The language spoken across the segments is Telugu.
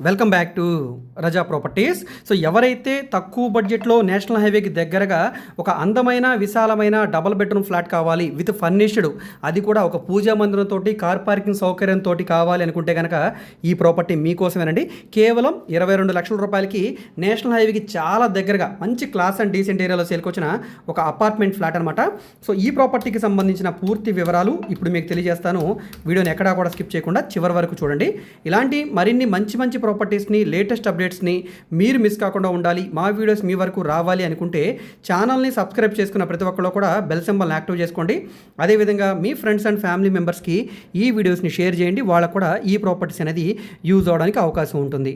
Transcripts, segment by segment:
Welcome back to Raza properties so ఎవరైతే తక్కువ బడ్జెట్లో నేషనల్ హైవేకి దగ్గరగా ఒక అందమైన విశాలమైన డబల్ బెడ్రూమ్ ఫ్లాట్ కావాలి విత్ ఫర్నిష్డ్ అది కూడా ఒక పూజా మందిరంతో కార్ పార్కింగ్ సౌకర్యంతో కావాలి అనుకుంటే కనుక ఈ ప్రాపర్టీ మీకోసమేనండి. కేవలం ఇరవై రెండు లక్షల రూపాయలకి నేషనల్ హైవేకి చాలా దగ్గరగా మంచి క్లాస్ అండ్ డీసెంట్ ఏరియాలో సేల్కొచ్చిన ఒక అపార్ట్మెంట్ ఫ్లాట్ అనమాట సో ఈ ప్రాపర్టీకి సంబంధించిన పూర్తి వివరాలు ఇప్పుడు మీకు తెలియజేస్తాను. వీడియోని ఎక్కడా కూడా స్కిప్ చేయకుండా చివరి వరకు చూడండి. ఇలాంటి మరిన్ని మంచి మంచి ప్రాపర్టీస్ని లేటెస్ట్ అప్డేట్స్ని మీరు మిస్ కాకుండా ఉండాలి. మా వీడియోస్ మీ వరకు రావాలి అనుకుంటే ఛానల్ని సబ్స్క్రైబ్ చేసుకున్న ప్రతి ఒక్కరు కూడా బెల్ సింబల్ని యాక్టివ్ చేసుకోండి. అదేవిధంగా మీ ఫ్రెండ్స్ అండ్ ఫ్యామిలీ మెంబర్స్కి ఈ వీడియోస్ని షేర్ చేయండి. వాళ్ళకు కూడా ఈ ప్రాపర్టీస్ అనేది యూజ్ అవడానికి అవకాశం ఉంటుంది.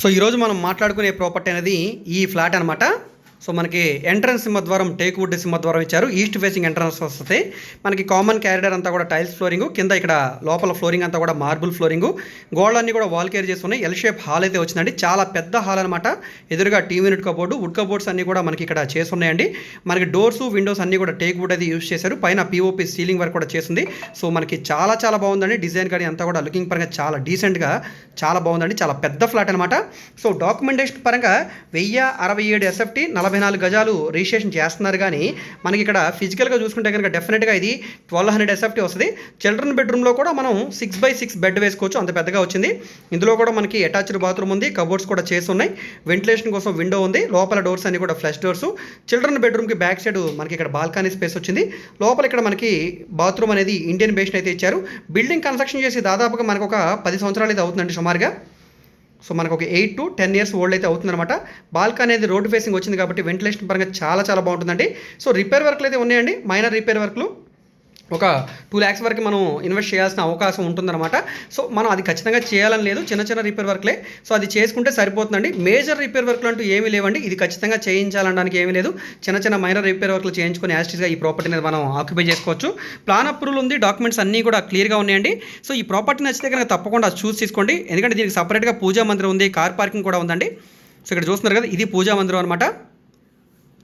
సో ఈరోజు మనం మాట్లాడుకునే ప్రాపర్టీ అనేది ఈ ఫ్లాట్ అనమాట సో మనకి ఎంట్రన్స్ సింహద్వారం టేక్ వుడ్ సింహద్వారం ఇచ్చారు. ఈస్ట్ ఫేసింగ్ ఎంట్రన్స్ వస్తుంది. మనకి కామన్ క్యారిడర్ అంతా కూడా టైల్స్ ఫ్లోరింగ్ కింద ఇక్కడ లోపల ఫ్లోరింగ్ అంతా కూడా మార్బుల్ ఫ్లోరింగ్. గోడలన్నీ కూడా వాల్ కేర్ చేసి ఉన్నాయి ఎల్ షేప్ హాల్ అయితే వచ్చిందండి. చాలా పెద్ద హాల్ అనమాట ఎదురుగా TV unit cupboard wood cupboards అన్ని కూడా మనకి ఇక్కడ చేసి ఉన్నాయండి మనకి డోర్స్ విండోస్ అన్ని కూడా టేక్ వుడ్ అది యూస్ చేశారు. పైన పిఓపి సీలింగ్ వర్క్ కూడా చేసింది సో మనకి చాలా చాలా బాగుందండి. డిజైన్ కానీ అంతా కూడా లుకింగ్ పరంగా చాలా డీసెంట్గా చాలా బాగుందండి. చాలా పెద్ద ఫ్లాట్ అనమాట సో డాక్యుమెంటేషన్ పరంగా వెయ్యి అరవై ఏడు ఎస్ఎఫ్టీ నలభై నాలుగు గజాలు రిజిస్ట్రేషన్ చేస్తున్నారు కానీ మనకి ఇక్కడ ఫిజికల్గా చూసుకుంటే కనుక డెఫినెట్గా ఇది ట్వెల్వ్ హండ్రెడ్ ఎస్ఎఫ్టీ వస్తుంది. చిల్డ్రన్ బెడ్రూమ్లో కూడా మనం సిక్స్ బై సిక్స్ బెడ్ వేసుకోవచ్చు. అంత పెద్దగా వచ్చింది. ఇందులో కూడా మనకి అటాచ్డ్ బాత్రూమ్ ఉంది. కబోర్డ్స్ కూడా చేసి ఉన్నాయి. వెంటిలేషన్ కోసం విండో ఉంది. లోపల డోర్స్ అన్ని కూడా ఫ్లష్ డోర్స్ చిల్డ్రన్ బెడ్రూమ్కి బ్యాక్ సైడ్ మనకి ఇక్కడ బాల్కనీ స్పేస్ వచ్చింది. లోపల ఇక్కడ మనకి బాత్రూమ్ అనేది ఇండియన్ బేషన్ అయితే ఇచ్చారు. బిల్డింగ్ కన్స్ట్రక్షన్ చేసి దాదాపుగా మనకు ఒక పది సంవత్సరాలు అయితే అవుతుందండి సుమారుగా. సో మనకు ఒక eight to ten years old అయితే అవుతుందన్నమాట. బాల్కనీ అనేది రోడ్డు ఫేసింగ్ వచ్చింది కాబట్టి వెంటిలేషన్ పరంగా చాలా చాలా బాగుంటుందండి. సో రిపేర్ వర్క్లు అయితే ఉన్నాయండి. మైనర్ రిపేర్ వర్క్లు. ఒక టూ ల్యాక్స్ వరకు మనం ఇన్వెస్ట్ చేయాల్సిన అవకాశం ఉంటుందన్నమాట. సో మనం అది ఖచ్చితంగా చేయాలని లేదు. చిన్న చిన్న రిపేర్ వర్క్లే సో అది చేసుకుంటే సరిపోతుందండి. మేజర్ రిపేర్ వర్క్లు అంటూ ఏమీ లేవండి. ఇది ఖచ్చితంగా చేయించాలనడానికి ఏమీ లేదు. చిన్న చిన్న మైనర్ రిపేర్ వర్క్లు చేయించుకొని యాస్టిస్గా ఈ ప్రాపర్టీ అనేది మనం ఆక్యుపై చేసుకోవచ్చు. ప్లాన్ అప్రూవల్ ఉంది. డాక్యుమెంట్స్ అన్నీ కూడా క్లియర్గా ఉన్నాయండి. సో ఈ ప్రాపర్టీ నచ్చితే కనుక తప్పకుండా చూస్ తీసుకోండి ఎందుకంటే దీనికి సపరేట్గా పూజా మందిరం ఉంది. కార్ పార్కింగ్ కూడా ఉందండి. సో ఇక్కడ చూస్తున్నారు కదా ఇది పూజా మందిరం అనమాట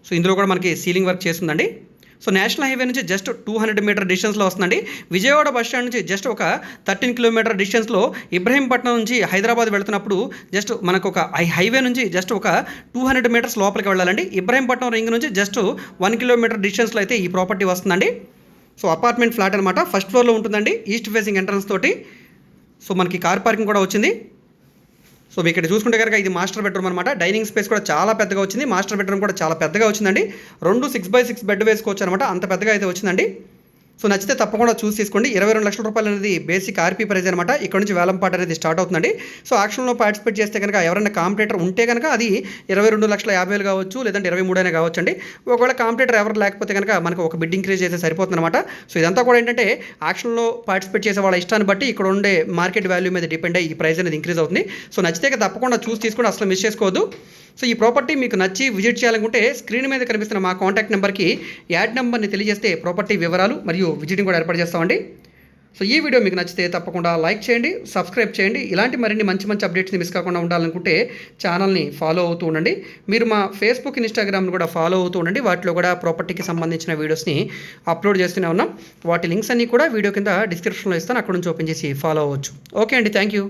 సో ఇందులో కూడా మనకి సీలింగ్ వర్క్ చేస్తుందండి. సో నేషనల్ హైవే నుంచి జస్ట్ టూ హండ్రెడ్ మీటర్ డిస్టెన్స్లో వస్తుందండి. విజయవాడ బస్ స్టాండ్ నుంచి జస్ట్ ఒక థర్టీన్ కిలోమీటర్ డిస్టెన్స్లో ఇబ్రహీంపట్నం నుంచి హైదరాబాద్ వెళ్తున్నప్పుడు జస్ట్ మనకు ఒక హై- హైవే నుంచి జస్ట్ ఒక టూ హండ్రెడ్ మీటర్స్ లోపలికి వెళ్ళాలండి. ఇబ్రహీంపట్నం రింగ్ నుంచి జస్ట్ వన్ కిలోమీటర్ డిస్టెన్స్లో అయితే ఈ ప్రాపర్టీ వస్తుందండి. సో అపార్ట్మెంట్ ఫ్లాట్ అనమాట ఫస్ట్ ఫ్లోర్లో ఉంటుందండి. ఈస్ట్ ఫేసింగ్ ఎంట్రన్స్ తోటి. సో మనకి కార్ పార్కింగ్ కూడా వచ్చింది. సో ఇక్కడ చూసుకుంటే కనుక ఇది మాస్టర్ బెడ్రూమ్ అనమాట డైనింగ్ స్పేస్ కూడా చాలా పెద్దగా వచ్చింది. మాస్టర్ బెడ్రూమ్ కూడా చాలా పెద్దగా వచ్చిందండి. రెండు సిక్స్ బై సిక్స్ బెడ్ వేసుకోవచ్చు అనమాట అంత పెద్దగా అయితే వచ్చిందండి. సో నచ్చితే తప్పకుండా చూసి తీసుకోండి ఇరవై రెండు లక్షల రూపాయలు అనేది బేసిక్ ఆర్పీ ప్రైజ్ అనమాట ఇక్కడ నుంచి వేలంపాట అనేది స్టార్ట్ అవుతుందండి. సో ఆక్షన్లో పార్టిసిపేట్ చేస్తే కనుక ఎవరైనా కాంపిటేటర్ ఉంటే కనుక అది ఇరవై రెండు లక్షల యాభై వేలు కావచ్చు లేదంటే ఇరవై మూడు అయినా కావచ్చు అండి ఒకవేళ కాంపిటేటర్ ఎవరు లేకపోతే కనుక మనకు ఒక బిడ్ ఇంక్రీజ్ చేస్తే సరిపోతుంది అనమాట సో ఇదంతా కూడా ఏంటంటే ఆక్షన్లో పార్టిసిపేట్ చేసే వాళ్ళ ఇష్టాన్ని బట్టి ఇక్కడ ఉండే మార్కెట్ వాల్యూ మీద డిపెండ్ అయ్యి ఈ ప్రైస్ అనేది ఇంక్రీజ్ అవుతుంది. సో నచ్చితే తప్పకుండా చూసి తీసుకుని అసలు మిస్ చేసుకోవద్దు. సో ఈ ప్రాపర్టీ మీకు నచ్చి విజిట్ చేయాలనుకుంటే స్క్రీన్ మీద కనిపిస్తున్న మా కాంటాక్ట్ నెంబర్కి యాడ్ నెంబర్ని తెలియజేస్తే ప్రాపర్టీ వివరాలు మరియు విజిటింగ్ కూడా ఏర్పాటు చేస్తామండి. సో ఈ వీడియో మీకు నచ్చితే తప్పకుండా లైక్ చేయండి సబ్స్క్రైబ్ చేయండి. ఇలాంటి మరిన్ని మంచి మంచి అప్డేట్స్ని మిస్ కాకుండా ఉండాలనుకుంటే ఛానల్ని ఫాలో అవుతూ ఉండండి. మీరు మా ఫేస్బుక్ ఇన్స్టాగ్రామ్ని కూడా ఫాలో అవుతూ ఉండండి. వాటిలో కూడా ప్రాపర్టీకి సంబంధించిన వీడియోస్ని అప్లోడ్ చేస్తూనే ఉన్నాం. వాటి లింక్స్ అన్నీ కూడా వీడియో కింద డిస్క్రిప్షన్లో ఇస్తాను. అక్కడ నుంచి ఓపెన్ చేసి ఫాలో అవ్వచ్చు. ఓకే అండి. Thank you